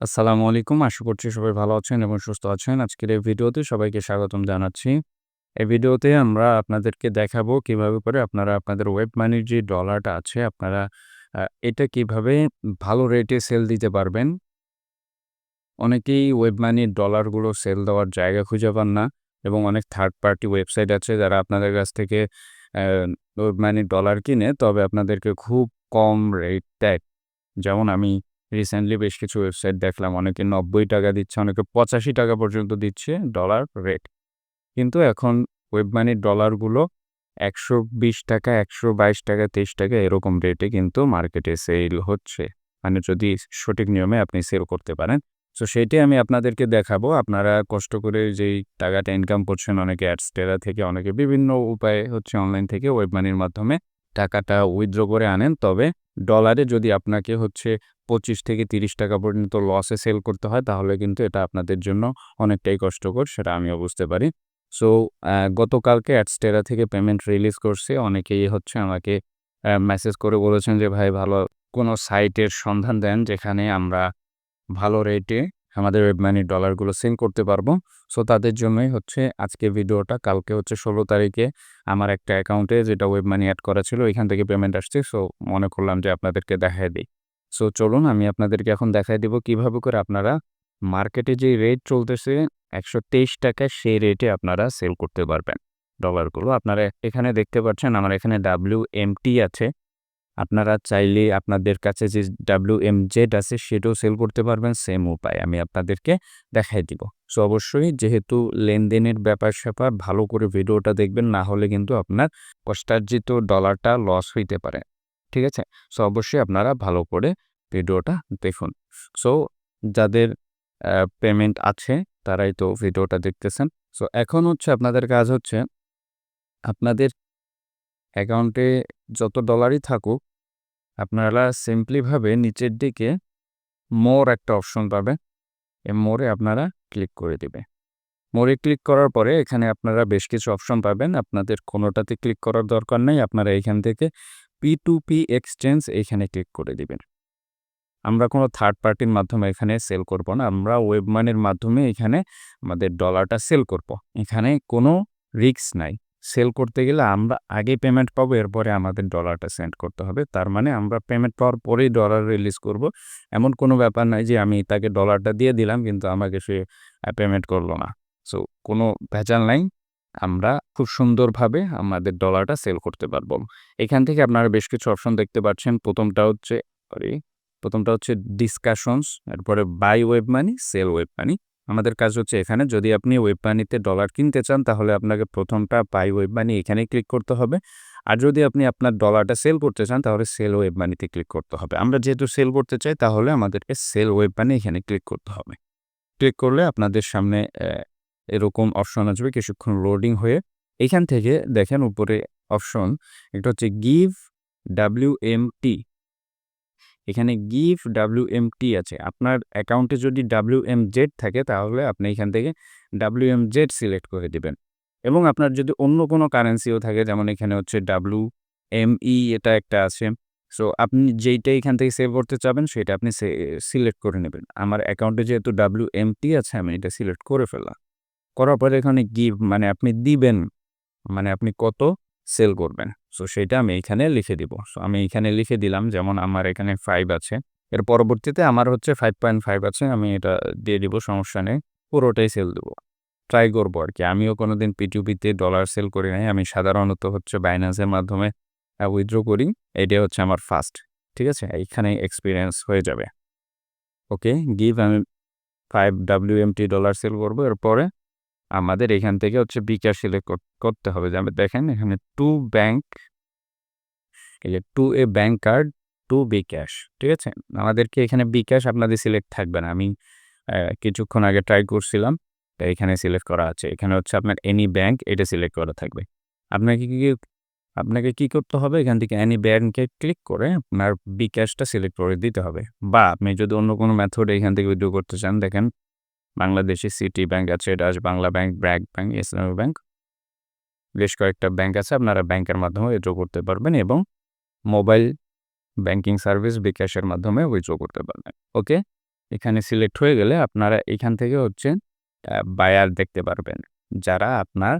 আসসালামু আলাইকুম। আশা করছি সবাই ভালো আছেন এবং সুস্থ আছেন। আজকের এই ভিডিওতে সবাইকে স্বাগতম জানাচ্ছি। এই ভিডিওতে আমরা আপনাদেরকে দেখাবো কীভাবে করে আপনারা আপনাদের ওয়েব মানির যে ডলারটা আছে, আপনারা এটা কীভাবে ভালো রেটে সেল দিতে পারবেন। অনেকেই ওয়েব মানির ডলারগুলো সেল দেওয়ার জায়গা খুঁজে পান না এবং অনেক থার্ড পার্টি ওয়েবসাইট আছে যারা আপনাদের কাছ থেকে ওয়েব মানির ডলার কিনে, তবে আপনাদেরকে খুব কম রেট দেয়। যেমন আমি রিসেন্টলি বেশ কিছু ওয়েবসাইট দেখলাম। অনেকে নব্বই টাকা দিচ্ছে, অনেকে পঁচাশি টাকা পর্যন্ত দিচ্ছে ডলার রেট কিন্তু এখন ওয়েব মানির ডলারগুলো একশো বিশ টাকা, একশো বাইশ টাকা, তেইশ টাকা এরকম রেটে কিন্তু মার্কেটে সেল হচ্ছে। মানে যদি সঠিক নিয়মে আপনি সেল করতে পারেন। সো সেইটাই আমি আপনাদেরকে দেখাবো। আপনারা কষ্ট করে যেই টাকাটা ইনকাম করছেন, অনেকে অ্যাডস্টেরা থেকে, অনেকে বিভিন্ন উপায়ে হচ্ছে অনলাইন থেকে ওয়েব মানির মাধ্যমে টাকাটা উইথড্র করে আনেন। তবে ডলারে যদি আপনাকে হচ্ছে পঁচিশ থেকে তিরিশ টাকা পর্যন্ত লসে সেল করতে হয়, তাহলে কিন্তু এটা আপনাদের জন্য অনেকটাই কষ্টকর, সেটা আমিও বুঝতে পারি। সো গতকালকে অ্যাডস্টেরা থেকে পেমেন্ট রিলিজ করছে। অনেকেই হচ্ছে আমাকে মেসেজ করে বলেছেন যে, ভাই, ভালো কোনো সাইটের সন্ধান দেন যেখানে আমরা ভালো রেটে আমাদের মানি ডলারগুলো সেল করতে পারব। সো তাদের জন্যই হচ্ছে আজকে ভিডিওটা কালকে হচ্ছে ষোলো তারিখে আমার একটা অ্যাকাউন্টে যেটা ওয়েব মানি অ্যাড করা ছিল, এখান থেকে পেমেন্ট আসছে। সো মনে করলাম যে আপনাদেরকে দেখায় দিই। সো চলুন আমি আপনাদেরকে এখন দেখাই দিব কীভাবে করে আপনারা মার্কেটে যে রেট চলতেছে, একশো তেইশ টাকায় সেই রেটে আপনারা সেল করতে পারবেন। ডলারগুলো আপনারা এখানে দেখতে পাচ্ছেন, আমার এখানে ডাব্লিউ এম টি আছে। আপনারা চাইলে আপনাদের কাছে যে ডাব্লিউ এম জেড আছে, সেটাও সেল করতে পারবেন সেম উপায়। আমি আপনাদেরকে দেখাই দিব। সো অবশ্যই যেহেতু লেনদেনের ব্যাপার স্যাপার, ভালো করে ভিডিওটা দেখবেন, না হলে কিন্তু আপনার কষ্টার্জিত ডলারটা লস হইতে পারে। ঠিক আছে? সো অবশ্যই আপনারা ভালো করে ভিডিওটা দেখুন। সো যাদের পেমেন্ট আছে, তারাই তো ভিডিওটা দেখতেছেন। সো এখন হচ্ছে আপনাদের কাজ হচ্ছে, আপনাদের অ্যাকাউন্টে যত ডলারই থাকুক আপনারা সিম্পলিভাবে নিচের দিকে মোর একটা অপশন পাবে এ মোরে আপনারা ক্লিক করে দিবে। মোরে ক্লিক করার পরে এখানে আপনারা বেশ কিছু অপশন পাবেন। আপনাদের কোনোটাতে ক্লিক করার দরকার নেই। আপনারা এখান থেকে পি টু পি এক্সচেঞ্জ এখানে ক্লিক করে দিবেন। আমরা কোনো থার্ড পার্টির মাধ্যমে এখানে সেল করব না। আমরা ওয়েব মানির মাধ্যমে এখানে আমাদের ডলারটা সেল করব। এখানে কোনো রিক্স নাই। সেল করতে গেলে আমরা আগে পেমেন্ট পাবো, এরপরে আমাদের ডলারটা সেন্ড করতে হবে। তার মানে আমরা পেমেন্ট পাওয়ার পরেই ডলার রিলিজ করব। এমন কোনো ব্যাপার নাই যে আমি তাকে ডলারটা দিয়ে দিলাম, কিন্তু আমাকে সে পেমেন্ট করল না। সো, কোনো ভেজাল নাই। আমরা খুব সুন্দরভাবে আমাদের ডলারটা সেল করতে পারব। এখান থেকে আপনারা বেশ কিছু অপশন দেখতে পাচ্ছেন। প্রথমটা হচ্ছে প্রথমটা হচ্ছে ডিসকাশনস এরপরে buy web money sell web money আমাদের কাজ হচ্ছে এখানে যদি আপনি ওয়েব মানিতে ডলার কিনতে চান, তাহলে আপনাকে প্রথমটা পাই ওয়েব মানি এখানে ক্লিক করতে হবে। আর যদি আপনি আপনার ডলারটা সেল করতে চান, তাহলে সেল ওয়েব মানিতে ক্লিক করতে হবে। আমরা যেহেতু সেল করতে চাই, তাহলে আমাদেরকে সেল ওয়েব মানি এখানে ক্লিক করতে হবে। ক্লিক করলে আপনাদের সামনে এরকম অপশন আসবে কিছুক্ষণ লোডিং হয়ে। এখান থেকে দেখেন উপরে অপশন এটা হচ্ছে গিভ ডাব্লিউ এম টি এখানে গিভ ডাব্লিউ এম টি আছে। আপনার অ্যাকাউন্টে যদি ডাব্লিউ এম জেড থাকে, তাহলে আপনি এখান থেকে ডাব্লিউ এম জেড সিলেক্ট করে দেবেন। এবং আপনার যদি অন্য কোনো কারেন্সিও থাকে, যেমন এখানে হচ্ছে ডাব্লিউ এম ই এটা একটা আছে। সো, আপনি যেইটা এখান থেকে সেভ করতে চাবেন, সেটা আপনি সিলেক্ট করে নেবেন। আমার অ্যাকাউন্টে যেহেতু ডাব্লিউ এম টি আছে, আমি এটা সিলেক্ট করে ফেললাম। করার পরে এখানে গিভ মানে আপনি দিবেন মানে আপনি কত সেল করবেন। সো সেটা আমি এখানে লিখে দিব। সো আমি এখানে লিখে দিলাম, যেমন আমার এখানে ফাইভ আছে। এর পরবর্তীতে আমার হচ্ছে ফাইভ পয়েন্ট ফাইভ আছে, আমি এটা দিয়ে দিব, সমস্যা নেই। পুরোটাই সেল দেবো। ট্রাই করব আর কি। আমিও কোনো দিন পিটিউপিতে ডলার সেল করি নাই। আমি সাধারণত হচ্ছে বাইন্যান্সের মাধ্যমে উইথড্র করি। এটা হচ্ছে আমার ফার্স্ট ঠিক আছে? এইখানে এক্সপিরিয়েন্স হয়ে যাবে। ওকে গিভ আমি five W M T dollar sell করব। এরপরে আমাদের এখান থেকে হচ্ছে বিকাশ সিলেক্ট করতে হবে। যেমন দেখেন এখানে টু ব্যাংক, এই যে to a bank card, to bKash, ঠিক আছে? আমাদেরকে এখানে বিকাশ আপনাদের সিলেক্ট থাকবে না। আমি কিছুক্ষণ আগে ট্রাই করছিলাম, তো এখানে সিলেক্ট করা আছে। এখানে হচ্ছে আপনার এনি ব্যাংক এটা সিলেক্ট করা থাকবে। আপনাকে কি আপনাকে কি করতে হবে? এখান থেকে এনি ব্যাংকে ক্লিক করে আপনার বিকাশটা সিলেক্ট করে দিতে হবে। বা আপনি যদি অন্য কোনো মেথড এখান থেকে উইড্রো করতে চান, দেখেন বাংলাদেশে সিটি ব্যাংক আছে Dutch Bangla Bank, BRAC Bank, Islami Bank. বেশ কয়েকটা ব্যাংক আছে, আপনারা ব্যাংকের মাধ্যমে উইথড্র করতে পারবেন এবং মোবাইল ব্যাংকিং সার্ভিস বিকাশের মাধ্যমে উইথড্র করতে পারবেন ওকে এখানে সিলেক্ট হয়ে গেলে আপনারা এখান থেকে হচ্ছে বায়ার দেখতে পারবেন, যারা আপনার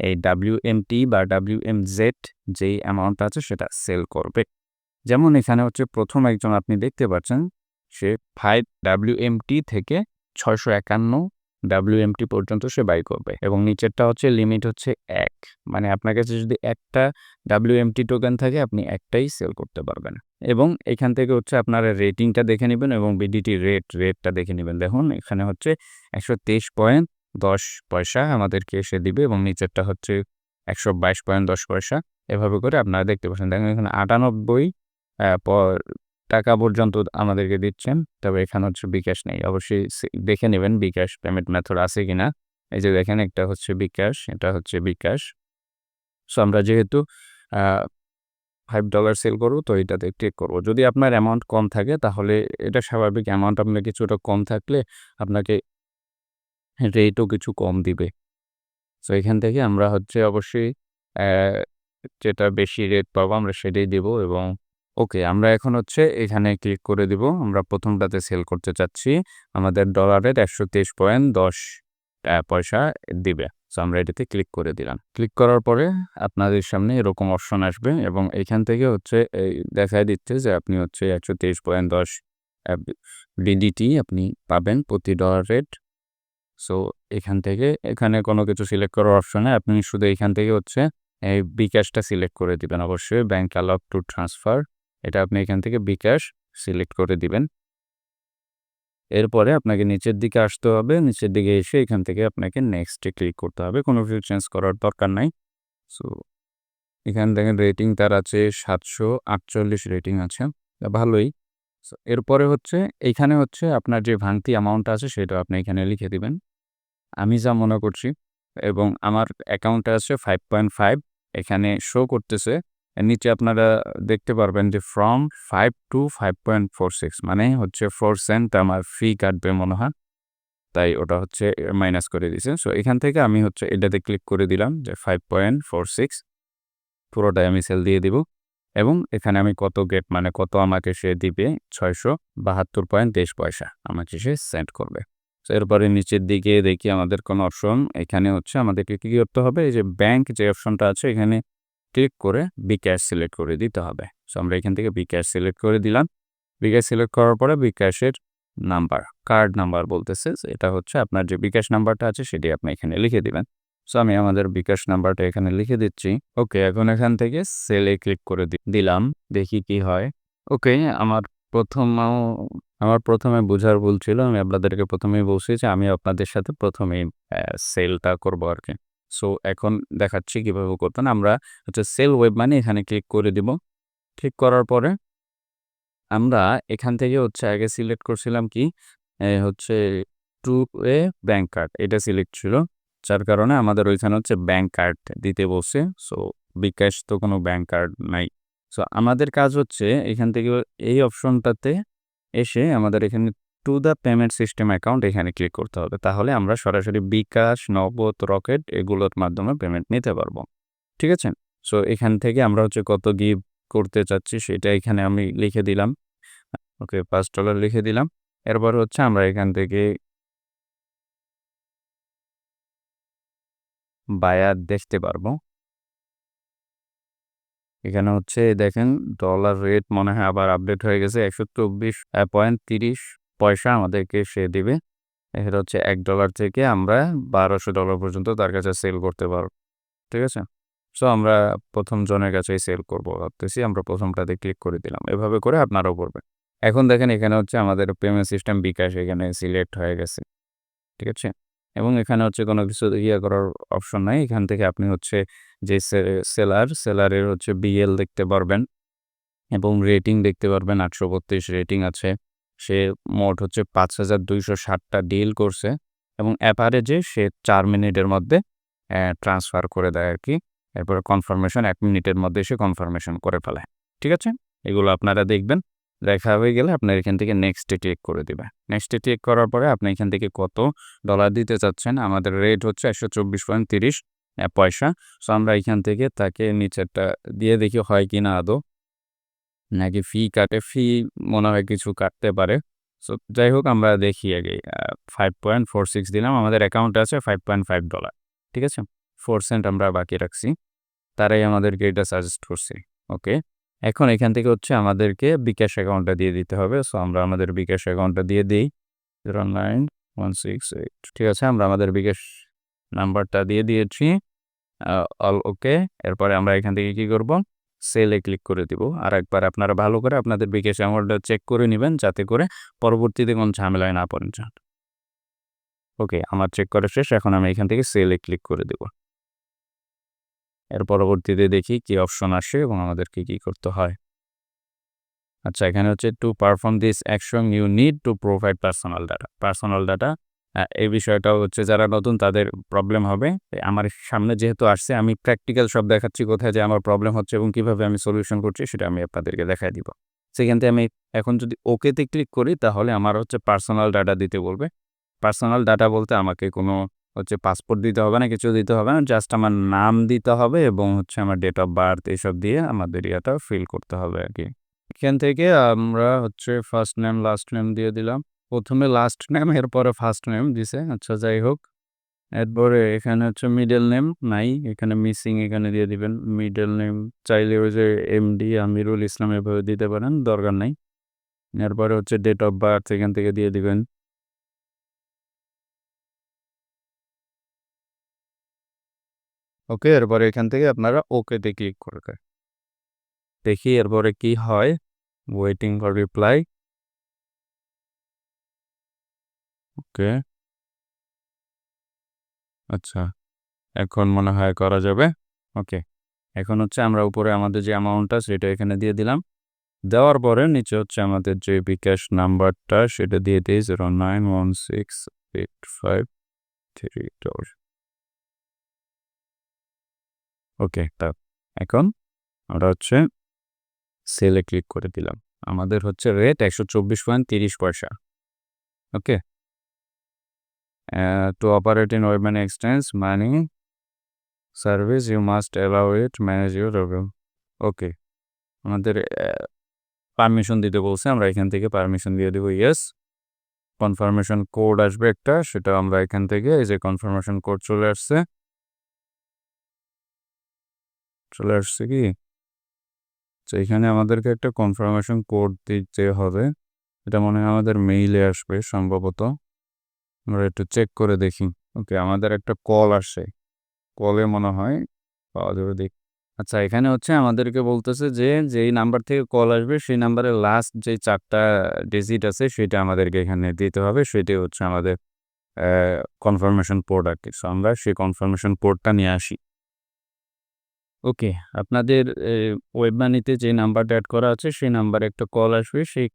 এই ডাব্লিউএমটি বা ডাব্লিউ এম জেড যেই অ্যামাউন্ট আছে, সেটা সেল করবে। যেমন এখানে হচ্ছে প্রথম একজন আপনি দেখতে পাচ্ছেন, সে ফাইভ ডাব্লিউএমটি থেকে ছয়শো একান্ন ডাব্লিউএমটি পর্যন্ত সে বাই করবে। এবং নিচেরটা হচ্ছে লিমিট হচ্ছে এক। মানে আপনার কাছে যদি একটা ডাব্লিউএমটি টোকেন থাকে, আপনি একটাই সেল করতে পারবেন। এবং এখান থেকে হচ্ছে আপনারা রেটিংটা দেখে নেবেন এবং বিডিটি রেট রেটটা দেখে নেবেন। দেখুন, এখানে হচ্ছে একশো তেইশ পয়েন্ট দশ পয়সা আমাদেরকে এসে দিবে এবং নিচেরটা হচ্ছে একশো বাইশ পয়েন্ট দশ পয়সা। এভাবে করে আপনারা দেখতে পাচ্ছেন। দেখুন, এখানে আটানব্বই টাকা পর্যন্ত আমাদেরকে দিচ্ছেন। তবে এখানে হচ্ছে বিকাশ নেই। অবশ্যই দেখে নেবেন বিকাশ পেমেন্ট মেথড আছে কিনা। এই যে দেখেন একটা হচ্ছে বিকাশ, এটা হচ্ছে বিকাশ। সো আমরা যেহেতু ফাইভ ডলার সেল করব, তো এটাতে ক্লিক করব। যদি আপনার অ্যামাউন্ট কম থাকে, তাহলে এটা স্বাভাবিক অ্যামাউন্ট আপনার কিছুটা কম থাকলে আপনাকে রেটও কিছু কম দিবে। সো এখান থেকে আমরা হচ্ছে অবশ্যই যেটা বেশি রেট পাবো, আমরা সেটাই দেবো এবং ওকে, আমরা এখন হচ্ছে এখানে ক্লিক করে দিব। আমরা প্রথমটাতে সেল করতে চাচ্ছি। আমাদের ডলারের একশো তেইশ পয়েন্ট দশ পয়সা দিবে। সো আমরা এটাতে ক্লিক করে দিলাম। ক্লিক করার পরে আপনাদের সামনে এরকম অপশন আসবে এবং এখান থেকে হচ্ছে এই দেখায় দিচ্ছে যে আপনি হচ্ছে একশো তেইশ পয়েন্ট দশ ডিডিটি আপনি পাবেন প্রতি ডলার রেট। সো এখান থেকে এখানে কোনো কিছু সিলেক্ট করার অপশনে আপনি শুধু এখান থেকে হচ্ছে এই বিকাশটা সিলেক্ট করে দিবেন। অবশ্যই ব্যাঙ্ক অ্যালক টু ট্রান্সফার। এটা আপনি এখান থেকে বিকাশ সিলেক্ট করে দিবেন। এরপরে আপনাকে নিচের দিকে আসতে হবে। নিচের দিকে এসে এখান থেকে আপনাকে নেক্সটে ক্লিক করতে হবে। কোনো কিছু চেঞ্জ করার দরকার নাই। সো এখানে দেখেন রেটিং তার আছে সাতশো আটচল্লিশ রেটিং আছে। ভালোই। এরপরে হচ্ছে এইখানে হচ্ছে আপনার যে ভাঙতি অ্যামাউন্ট আছে সেটা আপনি এখানে লিখে দিবেন। আমি যা মনে করছি, এবং আমার অ্যাকাউন্টে আছে ফাইভ পয়েন্ট ফাইভ এখানে শো করতেছে। নিচে আপনারা দেখতে পারবেন যে from five to five point four six মানে হচ্ছে ফোর সেন্ট আমার ফি কাটবে মনে হয়। তাই ওটা হচ্ছে মাইনাস করে দিয়েছে সো এখান থেকে আমি হচ্ছে এটাতে ক্লিক করে দিলাম যে ফাইভ পয়েন্ট ফোর সিক্স পুরোটাই আমি সেল দিয়ে দিব এবং এখানে আমি কত গেট মানে কত আমাকে সে দিবে ছয়শো বাহাত্তর পয়েন্ট তেইশ পয়সা আমাকে সে সেন্ড করবে। তো এরপরে নিচের দিকে দেখি আমাদের কোনো অপশন এখানে হচ্ছে আমাদেরকে কী করতে হবে? এই যে ব্যাংক যে অপশনটা আছে, এখানে ক্লিক করে বিকাশ সিলেক্ট করে দিতে হবে। সো আমরা এখান থেকে বিকাশ সিলেক্ট করে দিলাম। বিকাশ সিলেক্ট করার পরে বিকাশের নাম্বার কার্ড নাম্বার বলতেছে। এটা হচ্ছে আপনার যে বিকাশ নাম্বারটা আছে, সেটি আপনি এখানে লিখে দিবেন। সো আমি আমাদের বিকাশ নাম্বারটা এখানে লিখে দিচ্ছি। ওকে এখন এখান থেকে সেলে ক্লিক করে দিলাম। দেখি কি হয়। ওকে আমার প্রথম আমার প্রথমে বোঝার ভুল ছিল। আমি আপনাদেরকে প্রথমেই বলছি যে আমি আপনাদের সাথে প্রথমেই সেলটা করব আর কি। সো এখন দেখাচ্ছি কীভাবে করবেন আমরা হচ্ছে সেল ওয়েব মানে এখানে ক্লিক করে দিব। ক্লিক করার পরে আমরা এখান থেকে হচ্ছে আগে সিলেক্ট করছিলাম কি? হচ্ছে টু এ ব্যাঙ্ক কার্ড এটা সিলেক্ট ছিল। যার কারণে আমাদের ওইখানে হচ্ছে ব্যাঙ্ক কার্ড দিতে বসে। সো বিকাশ তো কোনো ব্যাঙ্ক কার্ড নাই। সো আমাদের কাজ হচ্ছে এখান থেকে এই অপশনটাতে এসে আমাদের এখানে to the payment system account এখানে ক্লিক করতে হবে। তাহলে আমরা সরাসরি বিকাশ, নগদ, রকেট এগুলোর মাধ্যমে পেমেন্ট নিতে পারব। ঠিক আছে? সো এখান থেকে আমরা হচ্ছে কত গিভ করতে চাচ্ছি সেটা এখানে আমি লিখে দিলাম। ওকে পাঁচ ডলার লিখে দিলাম। এরপর হচ্ছে আমরা এখান থেকে বায়ার দেখতে পারব। এখানে হচ্ছে দেখেন ডলার রেট মনে হয় আবার আপডেট হয়ে গেছে একশো চব্বিশ পয়েন্ট তিরিশ। পয়সা আমাদেরকে সে দিবে। এটা হচ্ছে এক ডলার থেকে আমরা বারোশো ডলার পর্যন্ত তার কাছে সেল করতে পারব। ঠিক আছে? সো আমরা প্রথম জনের কাছেই সেল করব ভাবতেছি। আমরা প্রথমটাতে ক্লিক করে দিলাম। এভাবে করে আপনারাও করবেন এখন দেখেন এখানে হচ্ছে আমাদের পেমেন্ট সিস্টেম বিকাশ এখানে সিলেক্ট হয়ে গেছে। ঠিক আছে? এবং এখানে হচ্ছে কোনো কিছু ইয়ে করার অপশন নাই। এখান থেকে আপনি হচ্ছে যে সেলার সেলারের হচ্ছে বিএল দেখতে পারবেন এবং রেটিং দেখতে পারবেন। আটশো বত্রিশ রেটিং আছে। সে মোট হচ্ছে পাঁচ হাজার দুইশো ষাটটা ডিল করছে এবং অ্যাপারেজে সে চার মিনিটের মধ্যে ট্রান্সফার করে দেয় আর কি। এরপরে কনফার্মেশন এক মিনিটের মধ্যে সে কনফার্মেশন করে ফেলে। ঠিক আছে? এগুলো আপনারা দেখবেন। দেখা হয়ে গেলে আপনার এখান থেকে নেক্সটে টেক করে দেবে। নেক্সটে টেক করার পরে আপনি এখান থেকে কত ডলার দিতে চাচ্ছেন? আমাদের রেট হচ্ছে একশো চব্বিশ পয়েন্ট তিরিশ পয়সা। সো আমরা এখান থেকে তাকে নিচেরটা দিয়ে দেখি হয় কি না আদৌ। নাকি ফি কাটে? ফি মনে হয় কিছু কাটতে পারে। সো যাই হোক আমরা দেখি আগে। ফাইভ পয়েন্ট ফোর সিক্স দিলাম। আমাদের অ্যাকাউন্টে আছে ফাইভ পয়েন্ট ফাইভ ডলার ঠিক আছে? ফোর সেন্ট আমরা বাকি রাখছি। তারাই আমাদেরকে এটা সাজেস্ট করছে। ওকে এখন এখান থেকে হচ্ছে আমাদেরকে বিকাশ অ্যাকাউন্টটা দিয়ে দিতে হবে। সো, আমরা আমাদের বিকাশ অ্যাকাউন্টটা দিয়ে দিই। Zero nine one six eight ঠিক আছে? আমরা আমাদের বিকাশ নাম্বারটা দিয়ে দিয়েছি। অল ওকে এরপরে আমরা এখান থেকে কি করব? সেলে ক্লিক করে দিব। আর একবার আপনারা ভালো করে আপনাদের বিকাশ অ্যামাউন্টটা চেক করে নেবেন যাতে করে পরবর্তীতে কোনো ঝামেলায় না পড়েন ওকে আমার চেক করা শেষ, এখন আমি এখান থেকে সেলে ক্লিক করে দেব। এর পরবর্তীতে দেখি কি অপশন আসে এবং আমাদেরকে কি করতে হয়। আচ্ছা এখানে হচ্ছে to perform this action you need to provide personal data personal data এই বিষয়টাও হচ্ছে যারা নতুন তাদের প্রবলেম হবে। আমার সামনে যেহেতু আসছে, আমি প্র্যাকটিক্যাল সব দেখাচ্ছি কোথায় যে আমার প্রবলেম হচ্ছে এবং কীভাবে আমি সলিউশন করছি সেটা আমি আপনাদেরকে দেখাই দিব। সেখান থেকে আমি এখন যদি ওকেতে ক্লিক করি, তাহলে আমার হচ্ছে পার্সোনাল ডাটা দিতে বলবে। পার্সোনাল ডাটা বলতে আমাকে কোনো হচ্ছে পাসপোর্ট দিতে হবে না, কিছু দিতে হবে না জাস্ট আমার নাম দিতে হবে এবং হচ্ছে আমার ডেট অফ বার্থ এইসব দিয়ে আমাদের ইয়েটা ফিল করতে হবে আর কি। এখান থেকে আমরা হচ্ছে ফার্স্ট নেম লাস্ট নেম দিয়ে দিলাম। প্রথমে লাস্ট নেম এরপরে ফার্স্ট নেম দিছে। আচ্ছা যাই হোক। এরপরে এখানে হচ্ছে মিডল নেম নাই। এখানে মিসিং এখানে দিয়ে দিবেন। মিডল নেম চাইলে ওই যে এমডি আমিরুল ইসলাম এভাবে দিতে পারেন, দরকার নাই। এরপরে হচ্ছে ডেট অফ বার্থ এখান থেকে দিয়ে দিবেন। ওকে এরপরে এখান থেকে আপনারা ওকেতে ক্লিক করবে দেখি এরপরে কি হয়। Waiting for reply okay. আচ্ছা এখন মনে হয় করা যাবে। ওকে, এখন হচ্ছে আমরা উপরে আমাদের যে অ্যামাউন্টটা সেটা এখানে দিয়ে দিলাম। দেওয়ার পরে নিচে হচ্ছে আমাদের যে বিকাশ নাম্বারটা সেটা দিয়ে দিই zero nine one six eight five three double okay, তা এখন আমরা হচ্ছে সেলে ক্লিক করে দিলাম। আমাদের হচ্ছে রেট একশো চব্বিশ পয়েন্ট তিরিশ পয়সা। Okay operate in web man extends money service you must allow it manage your review okay আমাদের পারমিশন দিতে বলছে, আমরা এখান থেকে পারমিশন দিয়ে দেবো ইয়েস কনফার্মেশন কোড আসবে একটা, সেটা আমরা এখান থেকে, এই যে কনফার্মেশন কোড চলে আসছে। চলে আসছে কি? তো এখানে আমাদেরকে একটা কনফার্মেশন কোড দিতে হবে। এটা মনে হয় আমাদের মেইলে আসবে, সম্ভবত। আমরা একটু চেক করে দেখি। ওকে আমাদের একটা কল আসে। কলে মনে হয় পাওয়া যাবে দেখ। আচ্ছা এখানে হচ্ছে আমাদেরকে বলতেছে যে, যেই নাম্বার থেকে কল আসবে, সেই নাম্বারের লাস্ট যে চারটা ডিজিট আছে, সেটা আমাদেরকে এখানে দিতে হবে। সেটাই হচ্ছে আমাদের কনফার্মেশন পোর্ট আর কি। সো আমরা সেই কনফার্মেশন পোর্টটা নিয়ে আসি। ওকে আপনাদের ওয়েব মানিতে যে নাম্বারটা অ্যাড করা আছে, সেই নাম্বারে একটা কল আসবে। সেই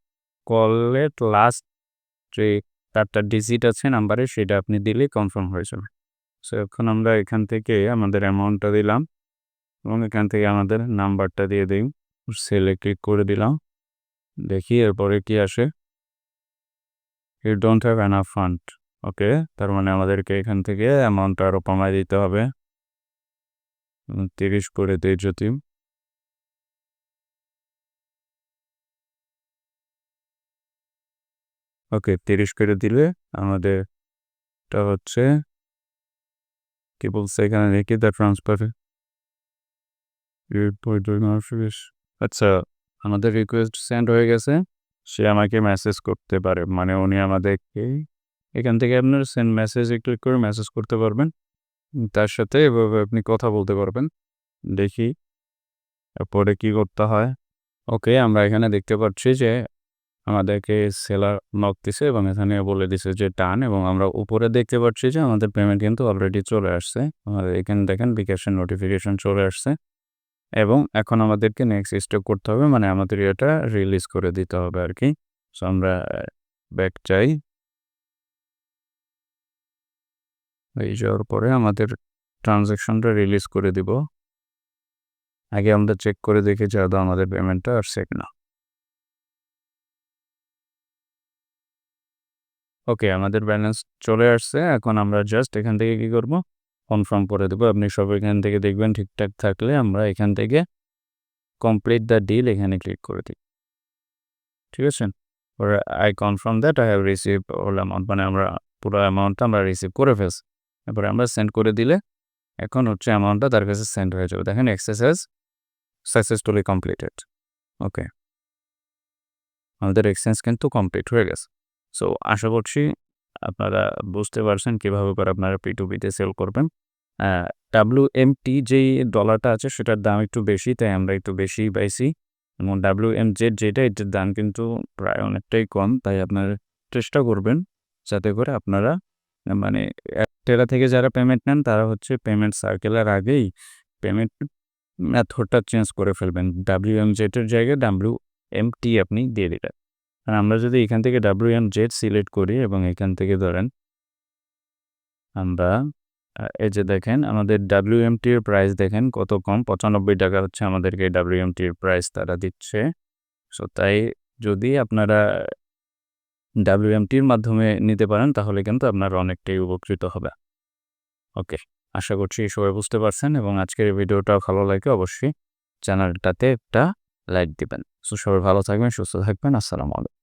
কলের লাস্ট যে চারটা ডিজিট আছে নাম্বারে সেটা আপনি দিলেই কনফার্ম হয়ে যাবে। সো এখন আমরা এখান থেকে আমাদের অ্যামাউন্টটা দিলাম এবং এখান থেকে আমাদের নাম্বারটা দিয়ে দিই। সেলে ক্লিক করে দিলাম। দেখি এরপরে কি আসে। You don't have enough fund okay তার মানে আমাদেরকে এখান থেকে অ্যামাউন্টটা আরও কমায় দিতে হবে। তিরিশ করে দিই যদি। ওকে, তিরিশ করে দিলে আমাদের এটা হচ্ছে কি বলছে এখানে রেখে দ্য ট্রান্সফার আচ্ছা আমাদের রিকোয়েস্ট সেন্ড হয়ে গেছে। সে আমাকে মেসেজ করতে পারে মানে উনি আমাদেরকে এখান থেকে আপনার সেন্ড মেসেজে ক্লিক করে মেসেজ করতে পারবেন। তার সাথে এভাবে আপনি কথা বলতে পারবেন। দেখি পরে কি করতে হয়। ওকে, আমরা এখানে দেখতে পাচ্ছি যে আমাদেরকে সেলার নক দিছে এবং এখানে বলে দিছে যে টান এবং আমরা উপরে দেখতে পাচ্ছি যে আমাদের পেমেন্ট কিন্তু অলরেডি চলে আসছে। আমাদের এখানে দেখেন বিকাশের নোটিফিকেশন চলে আসছে এবং এখন আমাদেরকে নেক্সট স্টেপ করতে হবে মানে আমাদের এটা রিলিজ করে দিতে হবে আর কি সো আমরা ব্যাক চাই এই যাওয়ার পরে আমাদের ট্রানজ্যাকশনটা রিলিজ করে দিব। আগে আমরা চেক করে দেখি যে আমাদের পেমেন্টটা আসছে কিনা। ওকে আমাদের ব্যালেন্স চলে আসছে। এখন আমরা জাস্ট এখান থেকে কি করব? কনফার্ম করে দেবো। আপনি সব এখান থেকে দেখবেন ঠিকঠাক থাকলে আমরা এখান থেকে কমপ্লিট দ্য ডিল এখানে ক্লিক করে দিই। ঠিক আছে? I confirm that I have received all amount মানে আমরা পুরো অ্যামাউন্টটা আমরা রিসিভ করে ফেলছি। এরপরে আমরা সেন্ড করে দিলে এখন হচ্ছে অ্যামাউন্টটা তার কাছে সেন্ড হয়ে যাবে। দেখেন এক্সারসাইজ সাকসেসফুলি কমপ্লিটেড ওকে আমাদের এক্সচেঞ্জ কিন্তু কমপ্লিট হয়ে গেছে। সো আশা করছি আপনারা বুঝতে পারছেন কীভাবে করে আপনারা পি টু বিতে সেল করবেন। ডাব্লিউ এম টি যেই ডলারটা আছে, সেটার দাম একটু বেশি, তাই আমরা একটু বেশি পাইছি। এবং ডাব্লিউ এম জেড যেটা, এটার দাম কিন্তু প্রায় অনেকটাই কম, তাই আপনারা চেষ্টা করবেন যাতে করে আপনারা মানে টেলা থেকে যারা পেমেন্ট নেন, তারা হচ্ছে পেমেন্ট সার্কেলের আগেই পেমেন্ট মেথডটা চেঞ্জ করে ফেলবেন। ডাব্লিউ এম জেটের জায়গায় ডাব্লিউ এম টি আপনি দিয়ে দিলেন। আর আমরা যদি এখান থেকে ডাব্লিউ এম জেড সিলেক্ট করি এবং এখান থেকে ধরেন আমরা এই যে দেখেন আমাদের ডাব্লিউ এম টির প্রাইস দেখেন কত কম, পঁচানব্বই টাকা হচ্ছে আমাদেরকে ডাব্লিউ এম টির প্রাইস তারা দিচ্ছে। সো তাই যদি আপনারা ডাব্লিউ এম টির মাধ্যমে নিতে পারেন তাহলে কিন্তু আপনারা অনেকটাই উপকৃত হবে। ওকে, আশা করছি সবাই বুঝতে পারছেন এবং আজকের ভিডিওটা ভালো লাগে অবশ্যই। চ্যানেলটাতে একটা লাইক দিবেন। সো সবাই ভালো থাকবেন, সুস্থ থাকবেন। আসসালামু আলাইকুম।